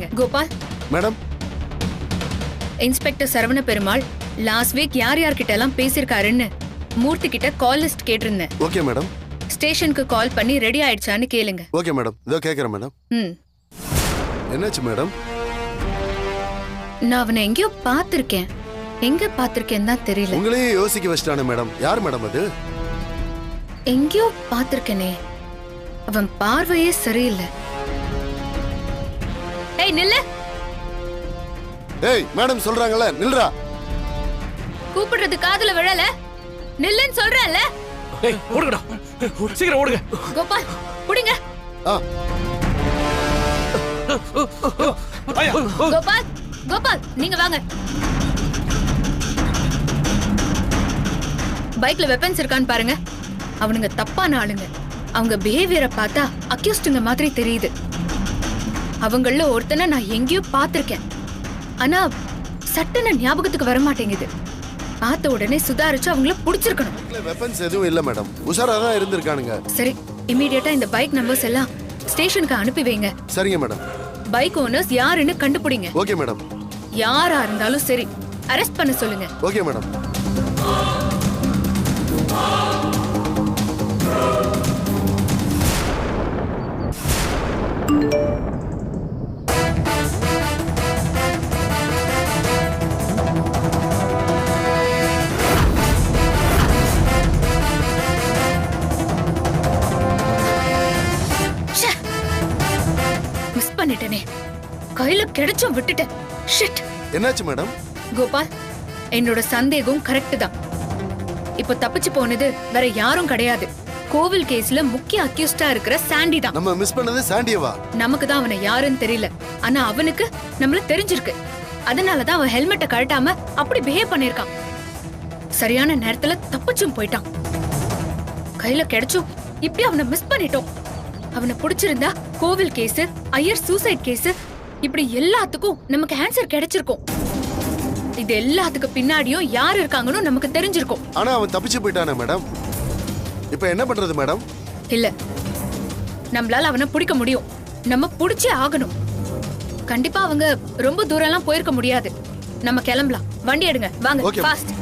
Gopal? Madam. Inspector Saravana Perumal last week யார் யார்கிட்ட எல்லாம் பேசியிருக்காருன்னு மூர்த்தி கிட்ட கால் லிஸ்ட் கேட்டிருந்தேன். Okay madam. ஸ்டேஷனுக்கு கால் பண்ணி ரெடி ஆயிடுச்சான்னு கேளுங்க. Okay madam. இதோ கேட்குறேன் மேடம். ம். என்னாச்சு மேடம்? நான் அவனை எங்கேயோ பார்த்திருக்கேன். எங்க பார்த்திருக்கேன்னு தான் தெரியல. உங்களையும் யோசிக்க வச்சிட்டானே மேடம். யார் மேடம் அது? எங்கேயோ பார்த்திருக்கேனே. அவன் பார்வையே சரியில்லை. ஏய் நில்லு. ஏய் மேடம் சொல்றாங்கல்ல நில்றா. கூப்பிடுறது காதுல விழல. நில்லுன்னு சொல்றேன்ல. ஏய் ஓடுங்கடா. சீக்கிரம் ஓடுங்க. கோபால் புடிங்க. கோபால் கோபால் நீங்க வாங்க. பைக்ல வெப்பன்ஸ் இருக்கான்னு பாருங்க. அவனுங்க தப்பான ஆளுங்க. அவங்க பிஹேவியரை பார்த்தா அக்யூஸ்டுங்க மாதிரி தெரியுது. அவங்கள ஒருத்தனை நான் எங்கேயோ பார்த்திருக்கேன். ஆனா சட்டுன்னு ஞாபகத்துக்கு வர மாட்டேங்குது. பார்த்த உடனே சுதாரிச்சு அவங்கள புடிச்சிருக்கணும். வெப்பன்ஸ் எதுவும் இல்ல மேடம் உஷாரா தான் இருந்திருக்கானுங்க. சரி இமீடியட்டா இந்த பைக் நம்பர்ஸ் எல்லாம் ஸ்டேஷனுக்கு அனுப்பி வைங்க. சரிங்க மேடம் பைக் ஓனர்ஸ் யாருன்னு கண்டுபிடிங்க. ஓகே மேடம் யாரா இருந்தாலும் சரி அரெஸ்ட் பண்ண சொல்லுங்க. ஓகே மேடம் மிஸ் பண்ணிட்டேனே கையில கிடைச்சும் விட்டுட்டேன். ஷிட் என்னாச்சு மேடம்? கோபால் என்னோட சந்தேகம் கரெக்ட் தான். இப்போ தப்பிச்சு போனது வேற யாரும் கிடையாது. கோவில் கேஸ்ல முக்கிய அக்யூஸ்டா இருக்கிற சாண்டி தான். நம்ம மிஸ் பண்ணது சாண்டியவா நமக்கு தான் அவனை யாருன்னு தெரியல. ஆனா அவனுக்கு நம்மள தெரிஞ்சிருக்கு. அதனால தான் அவன் ஹெல்மெட்டை கழட்டாம அப்படி பிஹேவ் பண்ணிருக்கான் சரியான நேரத்துல தப்பிச்சும் போயிட்டான். கையில கிடைச்சும் இப்படி அவனை மிஸ் பண்ணிட்டோம். அவனை பிடிச்சிருந்தா கோவில் கேஸ் ஐயர் சூசைட் கேஸ் இப்படி எல்லாத்துக்கும் நமக்கு ஆன்சர் கிடைச்சிருக்கும். இது எல்லாத்துக்கு பின்னாடியும் யார் இருக்காங்கன்னு நமக்கு தெரிஞ்சிருக்கும். ஆனா அவன் தப்பிச்சு போயிட்டானே மேடம். இப்போ என்ன பண்றது மேடம்? இல்ல. நம்மளால அவனை பிடிக்க முடியும். நம்ம பிடிச்சே ஆகணும். கண்டிப்பா அவங்க ரொம்ப தூரம் எல்லாம் போயிருக்க முடியாது. நம்ம கிளம்பலாம். வண்டி எடுங்க. வாங்க. ஃபாஸ்ட்